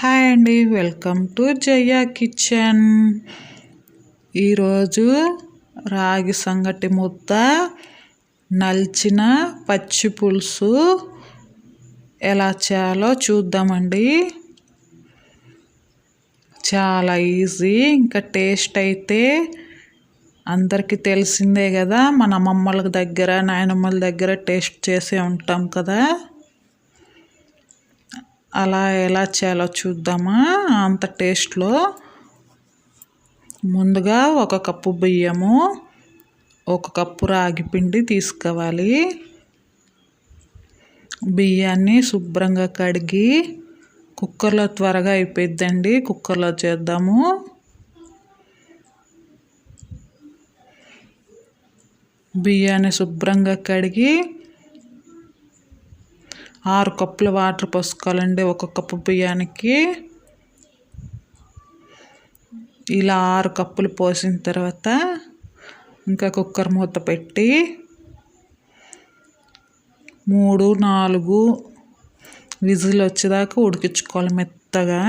Hi అండి welcome to Jaya kitchen. ఈరోజు రాగి సంగటి ముద్ద నలిచిన పచ్చి పులుసు ఎలా చేయాలో చూద్దామండి. చాలా ఈజీ ఇంకా టేస్ట్ అయితే అందరికీ తెలిసిందే కదా మన అమ్మమ్మల దగ్గర నాయనమ్మల దగ్గర టేస్ట్ చేసే ఉంటాం కదా. అలా ఎలా చేయాలో చూద్దామా? అంత టేస్ట్లో. ముందుగా ఒక కప్పు బియ్యము ఒక కప్పు రాగి పిండి తీసుకోవాలి. బియ్యాన్ని శుభ్రంగా కడిగి కుక్కర్లో త్వరగా అయిపోద్దండి కుక్కర్లో చేద్దాము. బియ్యాన్ని శుభ్రంగా కడిగి ఆరు కప్పుల వాటర్ పోసుకోవాలండి ఒక కప్పు బియ్యానికి. ఇలా ఆరు కప్పులు పోసిన తర్వాత ఇంకా కుక్కర్ మూత పెట్టి మూడు నాలుగు విజిల్ వచ్చేదాకా ఉడికించుకోవాలి మెత్తగా.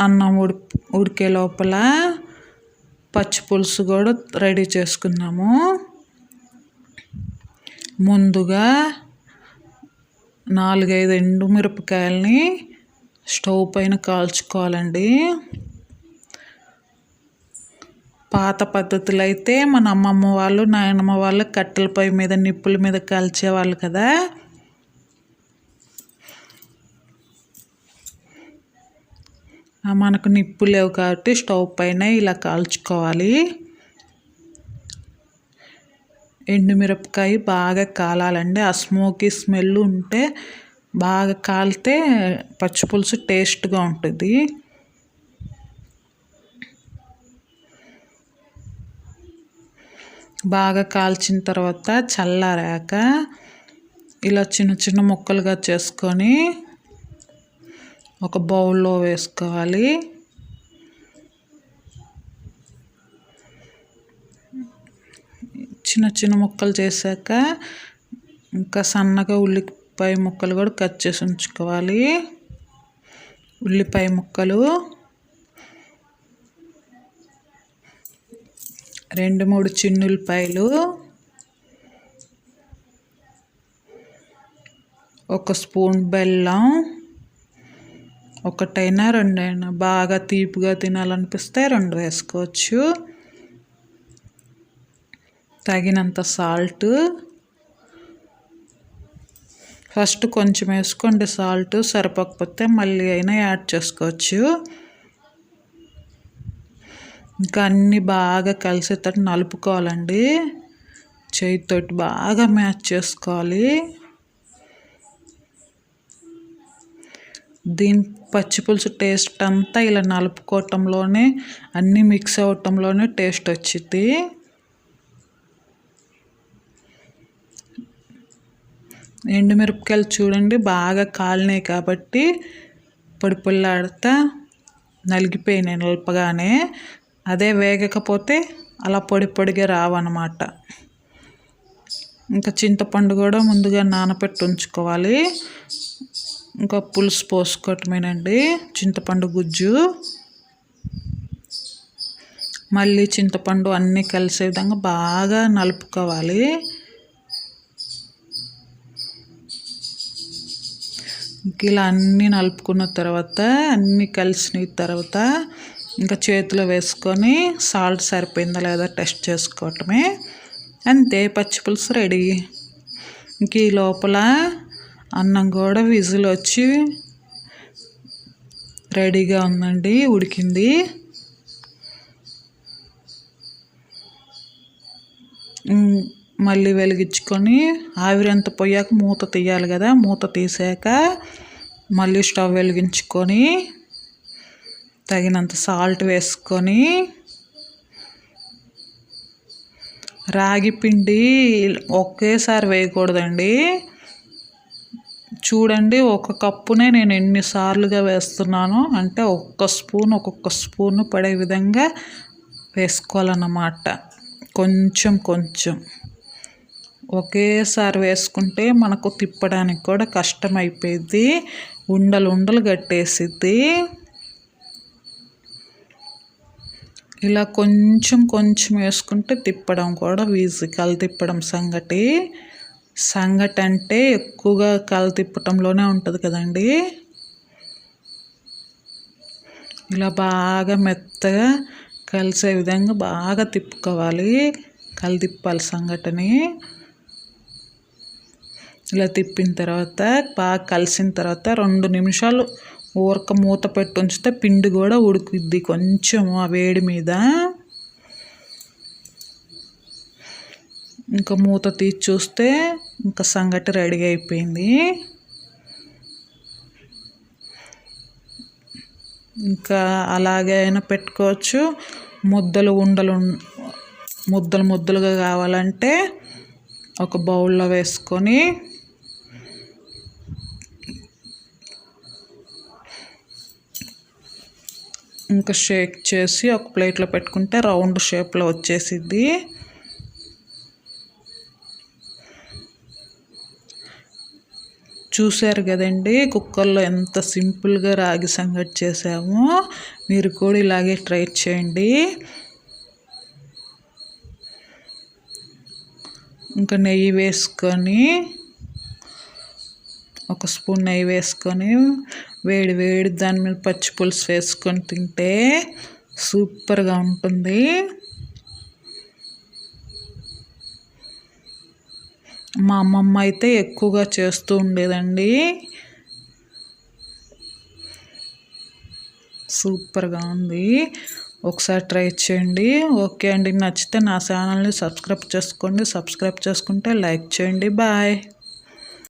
అన్నం ఉడి ఉడికే లోపల పచ్చి పులుసు కూడా రెడీ చేసుకున్నాము. ముందుగా నాలుగైదు ఎండుమిరపకాయలని స్టవ్ పైన కాల్చుకోవాలండి. పాత పద్ధతులు అయితే మన అమ్మమ్మ వాళ్ళు నాయనమ్మ వాళ్ళు కట్టెల పొయ్యి మీద నిప్పుల మీద కాల్చేవాళ్ళు కదా. మనకు నిప్పు లేవు కాబట్టి స్టవ్ పైన ఇలా కాల్చుకోవాలి. ఎండుమిరపకాయ బాగా కాలాలండి. ఆ స్మోకీ స్మెల్ ఉంటే బాగా కాలితే పచ్చిపులుసు టేస్ట్గా ఉంటుంది. బాగా కాల్చిన తర్వాత చల్లారాక ఇలా చిన్న చిన్న ముక్కలుగా చేసుకొని ఒక బౌల్లో వేసుకోవాలి. చిన్న చిన్న ముక్కలు చేశాక ఇంకా సన్నగా ఉల్లిపాయ ముక్కలు కూడా కట్ చేసి ఉంచుకోవాలి. ఉల్లిపాయ ముక్కలు రెండు మూడు చిన్నులపాయలు ఒక స్పూన్ బెల్లం ఒకటైనా రెండైనా బాగా తీపిగా తినాలనిపిస్తే రెండు వేసుకోవచ్చు. తగినంత సాల్ట్ ఫస్ట్ కొంచెం వేసుకోండి సాల్ట్ సరిపోకపోతే మళ్ళీ అయినా యాడ్ చేసుకోవచ్చు. ఇంకా అన్నీ బాగా కలిసేటట్టు నలుపుకోవాలండి. చేతితోటి బాగా మ్యాచ్ చేసుకోవాలి. దీని పచ్చిపులుసు టేస్ట్ అంతా ఇలా నలుపుకోవటంలోనే అన్నీ మిక్స్ అవ్వటంలోనే టేస్ట్ వచ్చింది ఎండుమిరపకాయలు చూడండి బాగా కాలినాయి కాబట్టి పొడి పొల్లాడుతా నలిగిపోయినాయి నలపగానే అదే వేగకపోతే అలా పొడి పొడిగా రావన్నమాట. ఇంకా చింతపండు కూడా ముందుగా నానబెట్టి ఉంచుకోవాలి. ఇంకా పులుసు పోసుకోవటమేనండి. చింతపండు గుజ్జు. మళ్ళీ చింతపండు అన్నీ కలిసే విధంగా బాగా నలుపుకోవాలి. ఇలా అన్నీ నలుపుకున్న తర్వాత అన్నీ కలిసిన తర్వాత ఇంకా చేతిలో వేసుకొని సాల్ట్ సరిపోయిందా లేదా టెస్ట్ చేసుకోవటమే. అంతే పచ్చి పులుసు రెడీ. ఇంక ఈ లోపల అన్నం కూడా విజిల్ వచ్చి రెడీగా ఉందండి ఉడికింది. మళ్ళీ వెలిగించుకొని ఆవిరంత పోయాక మూత తీయాలి కదా మూత తీసాక మళ్ళీ స్టవ్ వెలిగించుకొని తగినంత సాల్ట్ వేసుకొని రాగి పిండి ఒకేసారి వేయకూడదండి. చూడండి ఒక కప్పునే నేను ఎన్నిసార్లుగా వేస్తున్నాను అంటే ఒక్క స్పూన్ ఒక్కొక్క స్పూన్ పడే విధంగా వేసుకోవాలన్నమాట. కొంచెం కొంచెం. ఒకేసారి వేసుకుంటే మనకు తిప్పడానికి కూడా కష్టమైపోయింది ఉండలు ఉండలు కట్టేసిద్ది. ఇలా కొంచెం కొంచెం వేసుకుంటే తిప్పడం కూడా ఈజీ కళ్ళు తిప్పడం సంగటి. సంగటి అంటే ఎక్కువగా కళ్ళు తిప్పటంలోనే ఉంటుంది కదండి. ఇలా బాగా మెత్తగా కలిసే విధంగా బాగా తిప్పుకోవాలి. కళ్ళు తిప్పాలి సంగటిని. ఇలా తిప్పిన తర్వాత బాగా కలిసిన తర్వాత రెండు నిమిషాలు ఊరక మూత పెట్టి ఉంచితే పిండి కూడా ఉడుకుద్ది కొంచెం ఆ వేడి మీద. ఇంకా మూత తీసి చూస్తే ఇంకా సంగటి రెడీ అయిపోయింది. ఇంకా అలాగే అయినా పెట్టుకోవచ్చు. ముద్దలు ఉండలు ముద్దలు ముద్దలుగా కావాలంటే ఒక బౌల్లో వేసుకొని ఇంకా షేక్ చేసి ఒక ప్లేట్లో పెట్టుకుంటే రౌండ్ షేప్లో వచ్చేసిద్ది. చూశారు కదండి కుక్కర్లో ఎంత సింపుల్గా రాగి సంగటి చేసామో. మీరు కూడా ఇలాగే ట్రై చేయండి. ఇంకా నెయ్యి వేసుకొని ఒక స్పూన్ నెయ్యి వేసుకొని వేడి వేడి దాని మీద పచ్చి పులుసు వేసుకొని తింటే సూపర్గా ఉంటుంది. మా అమ్మమ్మ అయితే ఎక్కువగా చేస్తూ ఉండేదండి. సూపర్గా ఉంది. ఒకసారి ట్రై చేయండి. ఓకే అండి. నచ్చితే నా ఛానల్ని సబ్స్క్రైబ్ చేసుకోండి. సబ్స్క్రైబ్ చేసుకుంటే లైక్ చేయండి. బాయ్.